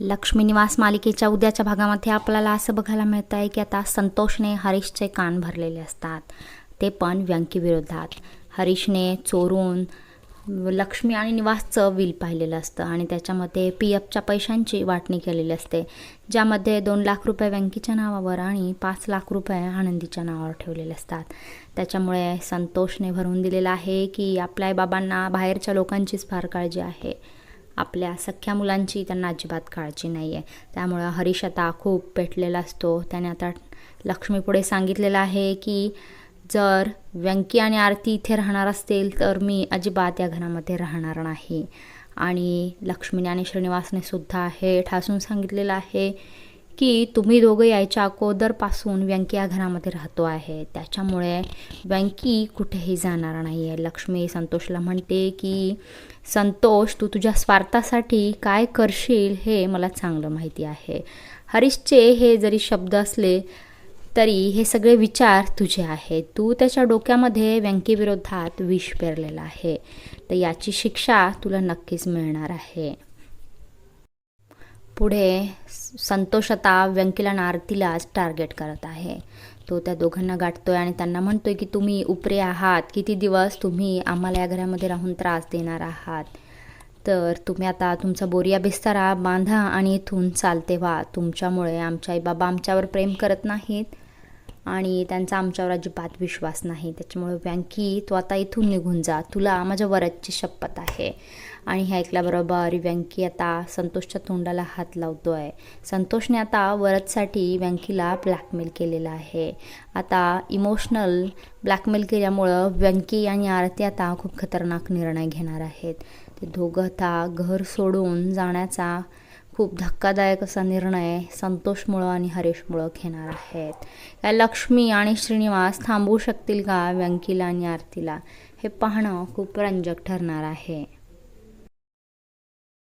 लक्ष्मी निवास मालिकेच्या उद्याच्या भागामध्ये आपल्याला असं बघायला मिळतं आहे की आता संतोषने हरीशचे कान भरलेले असतात. ते पण व्यंकीविरोधात हरीशने चोरून लक्ष्मी आणि निवासचं विल पाहिलेलं असतं आणि त्याच्यामध्ये पी एफच्या पैशांची वाटणी केलेली असते. ज्यामध्ये दोन लाख रुपये व्यंकीच्या नावावर आणि पाच लाख रुपये आनंदीच्या नावावर ठेवलेले असतात. त्याच्यामुळे संतोषने भरून दिलेलं आहे की आपल्या आईबाबांना बाहेरच्या लोकांचीच फार काळजी आहे. आपल्या सख्या मुलांची त्यांना अजिबात काळजी नाही आहे त्यामुळं हरीश आता खूप पेटलेला असतो. त्याने आता लक्ष्मीपुढे सांगितलेलं आहे की जर व्यंकी आणि आरती इथे राहणार असतील तर मी अजिबात या घरामध्ये राहणार नाही. आणि लक्ष्मीने आणि श्रीनिवासने सुद्धा हे ठासून सांगितलेलं आहे की तुम्ही दोघं यायच्या अगोदरपासून व्यंकी या घरामध्ये राहतो आहे. त्याच्यामुळे व्यंकी कुठेही जाणार नाही आहे लक्ष्मी संतोषला म्हणते की संतोष तू तुझ्या स्वार्थासाठी काय करशील हे मला चांगलं माहिती आहे. हरीशचे हे जरी शब्द असले तरी हे सगळे विचार तुझे आहेत. तू त्याच्या डोक्यामध्ये व्यंकीविरोधात विष पेरलेलं आहे. तर याची शिक्षा तुला नक्कीच मिळणार आहे. पुढे संतोष आता व्यंकीला आरतीलाच टार्गेट करत आहे. तो त्या दोघांना गाठतोय आणि त्यांना म्हणतोय की तुम्ही उपरे आहात. किती दिवस तुम्ही आम्हाला या घरामध्ये राहून त्रास देणार आहात? तर तुम्ही आता तुमचा बोरिया बिस्तारा बांधा आणि इथून चालते व्हा. तुमच्यामुळे आमच्या आईबाबा आमच्यावर प्रेम करत नाहीत. आणि त्यांचा आमच्यावर अजिबात विश्वास नाही. त्याच्यामुळे व्यंकी तू आता इथून निघून जा. तुला माझ्या वरदची शपथ आहे. आणि हे ऐकल्याबरोबर व्यंकी आता संतोषच्या तोंडाला हात लावतो आहे संतोषने आता वरदसाठी व्यंकीला ब्लॅकमेल केलेलं आहे. आता इमोशनल ब्लॅकमेल केल्यामुळं व्यंकी आणि आरती आता खूप खतरनाक निर्णय घेणार आहेत. ते दोघं आता घर सोडून जाण्याचा खूप धक्कादायक असा निर्णय संतोषमुळं आणि हरीशमुळं घेणार आहेत. या लक्ष्मी आणि श्रीनिवास थांबवू शकतील का? व्यंकीला आणि आरतीला. हे पाहणं खूप रंजक ठरणार आहे.